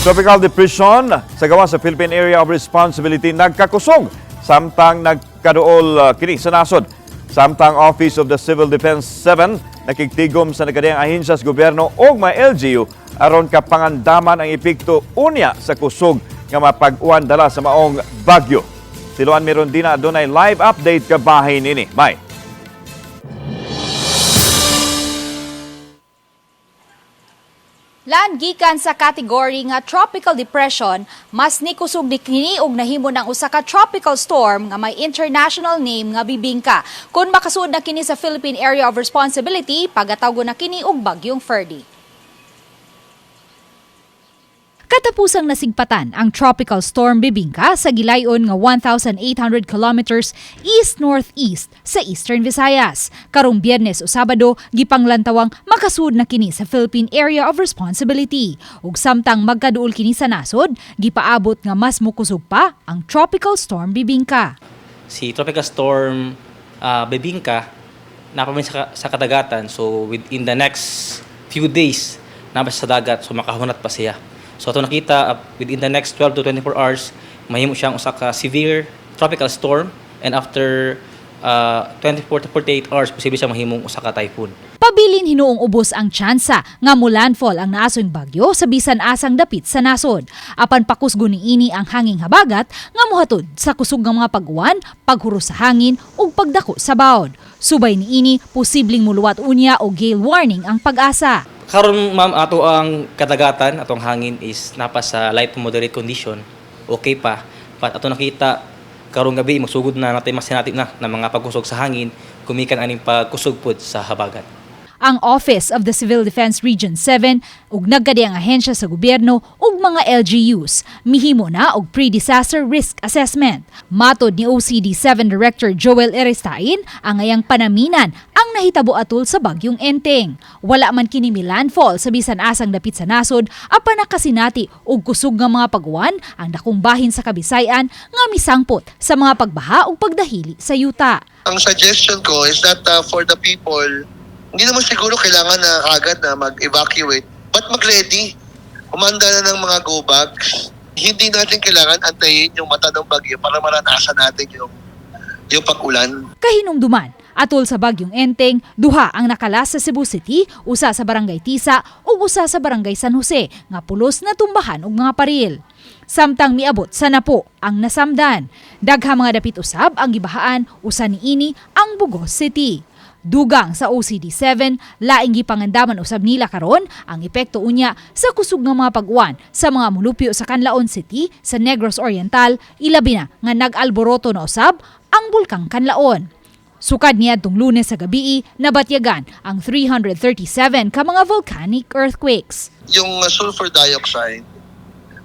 Tropical depression sa gawa sa Philippine Area of Responsibility nagkakusog samtang nagkaduol uh, kini sa nasod. Samtang Office of the Civil Defense 7 nakiktigom sa nagadayang ahensya sa gobyerno o mga LGU aron kapangandaman ang epekto unya sa kusog nga mapag-uwan dala sa maong bagyo. Siluan meron din na adunay live update ka bahin ini. Bye. Lan gikan sa kategory nga tropical depression, mas nikusog ni kini og nahimo ng usa ka tropical storm nga may international name nga Bibingka. Kung makasud na kini sa Philippine Area of Responsibility, pagatawgon na kini og bagyong Ferdy. Katapusang nasigpatan ang tropical storm Bibingka sa gilayon nga 1,800 kilometers east-northeast sa Eastern Visayas. Karong Biyernes o Sabado, gipanglantawang makasud na kini sa Philippine Area of Responsibility. Ug samtang magkaduol kini sa nasod, gipaabot nga mas mukusog pa ang tropical storm Bibingka. si Tropical Storm uh, Bebingka napamin sa, sa kadagatan. So within the next few days, nabas sa dagat, so makahunat pa siya. So ito nakita, uh, within the next 12 to 24 hours, mahimo siyang usa ka severe tropical storm and after uh, 24 to 48 hours, posible siya mahimong usa ka typhoon. Pabilin hinuong ubos ang tsansa nga mulandfall ang naasoy bagyo sa bisan asang dapit sa nasod. Apan pakusgo ni ini ang hanging habagat nga mohatod sa kusog nga mga paghuro sa hangin ug pagdako sa bawod. Subay ni ini posibleng muluwat unya o gale warning ang pag-asa. Karon ma'am ato ang kadagatan atong hangin is napa sa light to moderate condition. Okay pa. But ato nakita karong gabi magsugod na natin masinati na ng mga pagkusog sa hangin kumikan aning pagkusog pod sa habagat. Ang Office of the Civil Defense Region 7 ug nagkadi ang ahensya sa gobyerno ug mga LGUs mihimo na og pre-disaster risk assessment. Matod ni OCD 7 Director Joel Eristain ang ngayang panaminan ang nahitabo atol sa bagyong Enteng. Wala man kini landfall sa bisan asang dapit sa nasod apan nakasinati og kusog nga mga pagwan ang dakong bahin sa Kabisayan nga misangpot sa mga pagbaha ug pagdahili sa yuta. ang suggestion ko is that uh, for the people, hindi naman siguro kailangan na agad na mag-evacuate, but mag-ready. Umanda na ng mga go bags. Hindi natin kailangan antayin yung mata ng bagyo para maranasan natin yung yung pag-ulan. kahinumduman. Atol sa bagyong Enteng, duha ang nakalas sa Cebu City, usa sa Barangay Tisa ug usa sa Barangay San Jose nga pulos na tumbahan og mga paril. Samtang miabot sa napo ang nasamdan. Dagha mga dapit usab ang gibahaan usa niini ang Bugos City. Dugang sa OCD7, laing gipangandaman usab nila karon ang epekto unya sa kusog nga mga pagwan sa mga mulupyo sa Canlaon City sa Negros Oriental, ilabi na nga nag-alboroto na usab ang bulkang Canlaon. Sukad niya tong lunes sa gabi, nabatyagan ang 337 ka mga volcanic earthquakes. Yung uh, sulfur dioxide,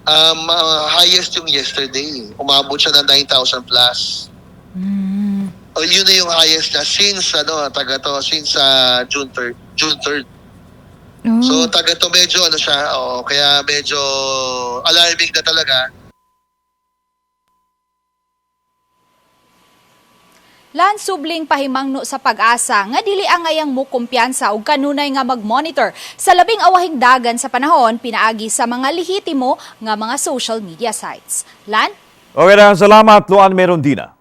um, uh, highest yung yesterday. Umabot siya ng 9,000 plus. O, yun na yung highest na since ano, taga to, since uh, June 3rd. June 3rd. So taga to medyo ano siya, oh, kaya medyo alarming na talaga. Lan subling pahimangno sa pag-asa nga dili ang ngayang mo kumpiyansa og kanunay nga mag-monitor sa labing awahing dagan sa panahon pinaagi sa mga lehitimo nga mga social media sites. Lan, Okay na, salamat Luan Merondina.